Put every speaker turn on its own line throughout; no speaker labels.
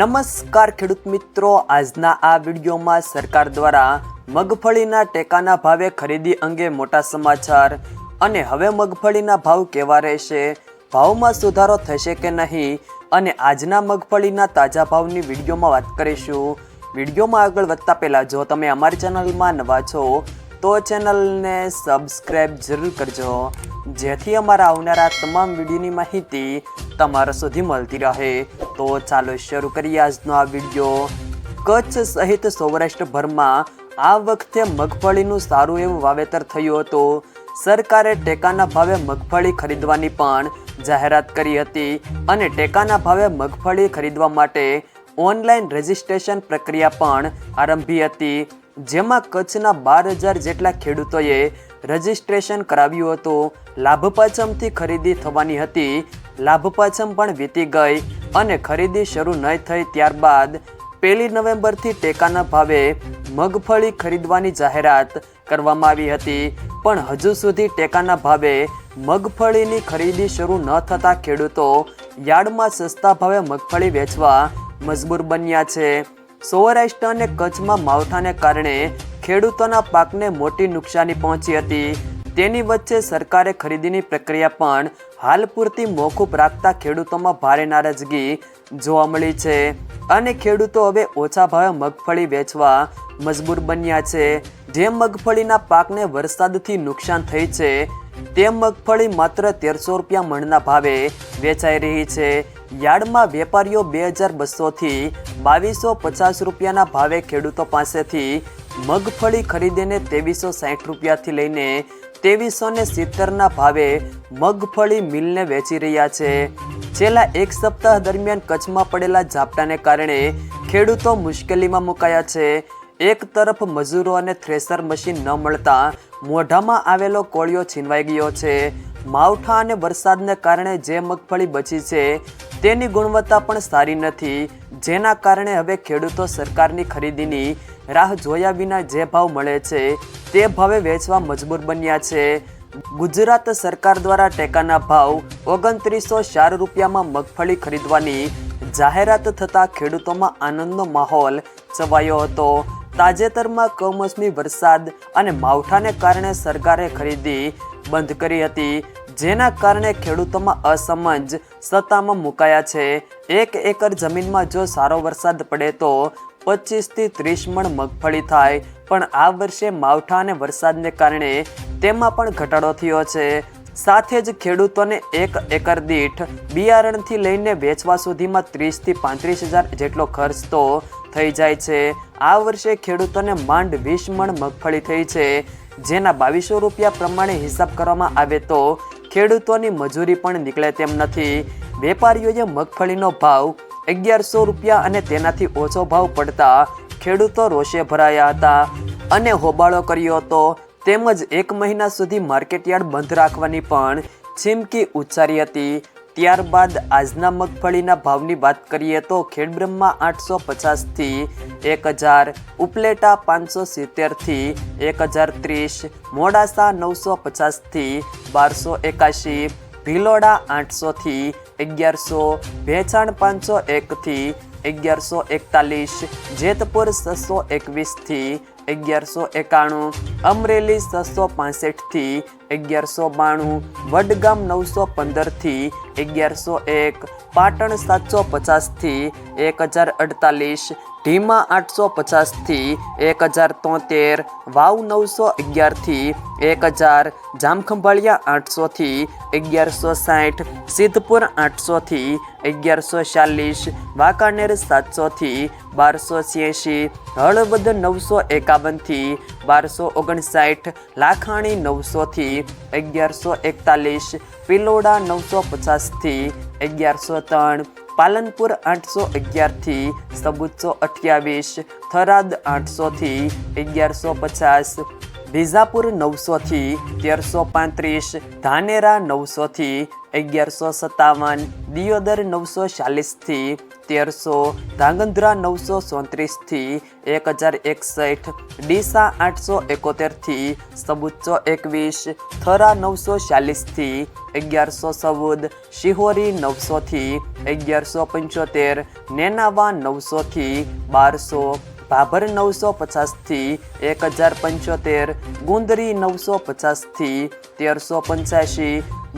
નમસ્કાર ખેડૂત મિત્રો. આજના આ વિડીયોમાં સરકાર દ્વારા મગફળીના ટેકાના ભાવે ખરીદી અંગે મોટા સમાચાર. અને હવે મગફળીના ભાવ કેવા રહેશે? ભાવમાં સુધારો થશે કે નહીં? અને આજના મગફળીના તાજા ભાવની વિડીયોમાં વાત કરીશું. વિડીયોમાં આગળ વધતા પહેલાં જો તમે અમારી ચેનલમાં નવા છો, તો ચેનલને સબસ્ક્રાઈબ જરૂર કરજો. જેથી અમારા આવનારા તમામ વિડીયોની માહિતી તમારા સુધી મળતી રહે. તો ચાલો શરૂ કરીએ આજનો આ વીડિયો. કચ્છ સહિત સૌરાષ્ટ્રભરમાં આ વખતે મગફળીનું સારું એવું વાવેતર થયું હતું. સરકારે ટેકાના ભાવે મગફળી ખરીદવાની પણ જાહેરાત કરી હતી અને ટેકાના ભાવે મગફળી ખરીદવા માટે ઓનલાઈન રજિસ્ટ્રેશન પ્રક્રિયા પણ આરંભી હતી. જેમાં કચ્છના બાર હજાર જેટલા ખેડૂતોએ રજિસ્ટ્રેશન કરાવ્યું હતું. લાભપાચમથી ખરીદી થવાની હતી. લાભપાચમ પણ વીતી ગઈ અને ખરીદી શરૂ નહીં થઈ ત્યારબાદ પહેલી નવેમ્બરથી ટેકાના ભાવે મગફળી ખરીદવાની જાહેરાત કરવામાં આવી હતી. પણ હજુ સુધી ટેકાના ભાવે મગફળીની ખરીદી શરૂ ન થતા ખેડૂતો યાર્ડમાં સસ્તા ભાવે મગફળી વેચવા મજબૂર બન્યા છે. સૌરાષ્ટ્ર અને કચ્છમાં માવઠાને કારણે ખેડૂતોના પાકને મોટી નુકસાની પહોંચી હતી. તેની વચ્ચે સરકારે ખરીદીની પ્રક્રિયા પણ હાલ પૂરતી મોકૂફ રાખતા ખેડૂતોમાં ભારે નારાજગી જોવા મળી છે. અને ખેડૂતો હવે ઓછા ભાવે મગફળી વેચવા મજબૂર બન્યા છે. જે મગફળીના પાકને વરસાદથી નુકસાન થઈ છે, તે મગફળી માત્ર તેરસો રૂપિયા મણના ભાવે વેચાઈ રહી છે. યાર્ડમાં વેપારીઓ બે હજાર બસોથી બાવીસો પચાસ રૂપિયાના ભાવે ખેડૂતો પાસેથી મગફળી ખરીદીને ત્રેવીસો સાઠ રૂપિયાથી લઈને ત્રેવીસો ને સિત્તેરના ભાવે મગફળી મિલને વેચી રહ્યા છે. છેલ્લા એક સપ્તાહ દરમિયાન કચ્છમાં પડેલા ઝાપટાને કારણે ખેડૂતો મુશ્કેલીમાં મુકાયા છે. એક તરફ મજૂરો અને થ્રેસર મશીન ન મળતા મોઢામાં આવેલો કોળિયો છીનવાઈ ગયો છે. માવઠા અને વરસાદને કારણે જે મગફળી બચી છે તેની ગુણવત્તા પણ સારી નથી. જેના કારણે હવે ખેડૂતો સરકારની ખરીદીની રાહ જોયા વિના જે ભાવ મળે છે, તે ભાવે વેચવા મજબૂર બન્યા છે. ગુજરાત સરકાર દ્વારા ટેકાના ભાવ ઓગણત્રીસો ચાર રૂપિયામાં મગફળી ખરીદવાની જાહેરાત થતાં ખેડૂતોમાં આનંદનો માહોલ છવાયો હતો. તાજેતરમાં કમોસમી વરસાદ અને માવઠાને કારણે સરકારે ખરીદી બંધ કરી હતી, જેના કારણે ખેડૂતોમાં અસમંજ સત્તામાં મુકાયા છે. એક એકર જમીનમાં જો સારો વરસાદ પડે તો પચીસથી ત્રીસ મણ મગફળી થાય. પણ આ વર્ષે માવઠા અને વરસાદને કારણે તેમાં પણ ઘટાડો થયો છે. સાથે જ ખેડૂતોને એક એકર દીઠ બિયારણથી લઈને વેચવા સુધીમાં ત્રીસથી પાંત્રીસ હજાર જેટલો ખર્ચ તો થઈ જાય છે. આ વર્ષે ખેડૂતોને માંડ વીસ મણ મગફળી થઈ છે. જેના બાવીસો રૂપિયા પ્રમાણે હિસાબ કરવામાં આવે તો ખેડૂતોની મજૂરી પણ નીકળે તેમ નથી. વેપારીઓએ મગફળીનો ભાવ અગિયારસો રૂપિયા અને તેનાથી ઓછો ભાવ પડતા ખેડૂતો રોષે ભરાયા હતા. અને હોબાળો કર્યો હતો. તેમજ એક મહિના સુધી માર્કેટયાર્ડ બંધ રાખવાની પણ ચીમકી ઉચ્ચારી હતી. ત્યારબાદ આજના મગફળીના ભાવની વાત કરીએ તો ખેડબ્રહ્મા આઠસો પચાસથી એક હજાર, ઉપલેટા પાંચસો સિત્તેરથી એક હજાર ત્રીસ, મોડાસા નવસો પચાસથી બારસો એકાશી ભીલોડા આઠસોથી અગિયારસો, ભેચાણ પાંચસો એકથી અગિયારસો એકતાલીસ, જેતપુર છસો એકવીસથી અગિયારસો એકાણું, અમરેલી છસો પાસઠથી અગિયારસો બાણું, વડગામ નવસો પંદરથી અગિયારસો એક, પાટણ સાતસો પચાસથી એક હજાર અડતાલીસ ઢીમા આઠસો પચાસથી એક હજાર તોતેર, વાવ નવસો અગિયારથી એક હજાર, જામખંભાળિયા આઠસોથી અગિયારસો સાઠ, સિદ્ધપુર આઠસોથી અગિયારસો ચાલીસ, વાંકાનેર સાતસોથી બારસો છ્યાસી હળવદ નવસો એકાવનથી બારસો ઓગણસાઠ, લાખાણી નવસોથી અગિયારસો એકતાલીસ, પિલોડા નવસો પચાસથી અગિયારસો ત્રણ પાલનપુર આઠસો અગિયારથી સબુચ્ચો અઠ્યાવીસ થરાદ આઠસોથી અગિયારસો પચાસ વિજાપુર નવસોથી તેરસો પાંત્રીસ, ધાનેરા નવસોથી અગિયારસો સત્તાવન, દિયોદર નવસો ચાલીસથી તેરસો, ધાંગધ્રા નવસો ચોત્રીસથી એક હજાર એકસઠ, ડીસા આઠસો એકોતેરથી સબુચ્ચો એકવીસ, થરા નવસો ચાલીસથી અગિયારસો ચૌદ, શિહોરી નવસોથી અગિયારસો પંચોતેર, નેનાવા નવસોથી બારસો ભાભર નવસો પચાસથી એક હજાર પંચોતેર, ગુંદરી નવસો પચાસથી તેરસો પંચ્યાસી.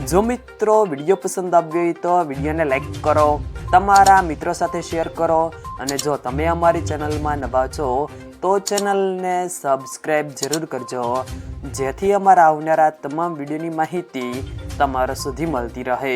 જો મિત્રો વીડિયો પસંદ આવ્યો હોય તો વિડીયોને લાઈક કરો, તમારા મિત્રો સાથે શેર કરો અને જો તમે અમારી ચેનલમાં નવા છો તો ચેનલને સબસ્ક્રાઈબ જરૂર કરજો, જેથી અમારા આવનારા તમામ વિડીયોની માહિતી તમારા સુધી મળતી રહે.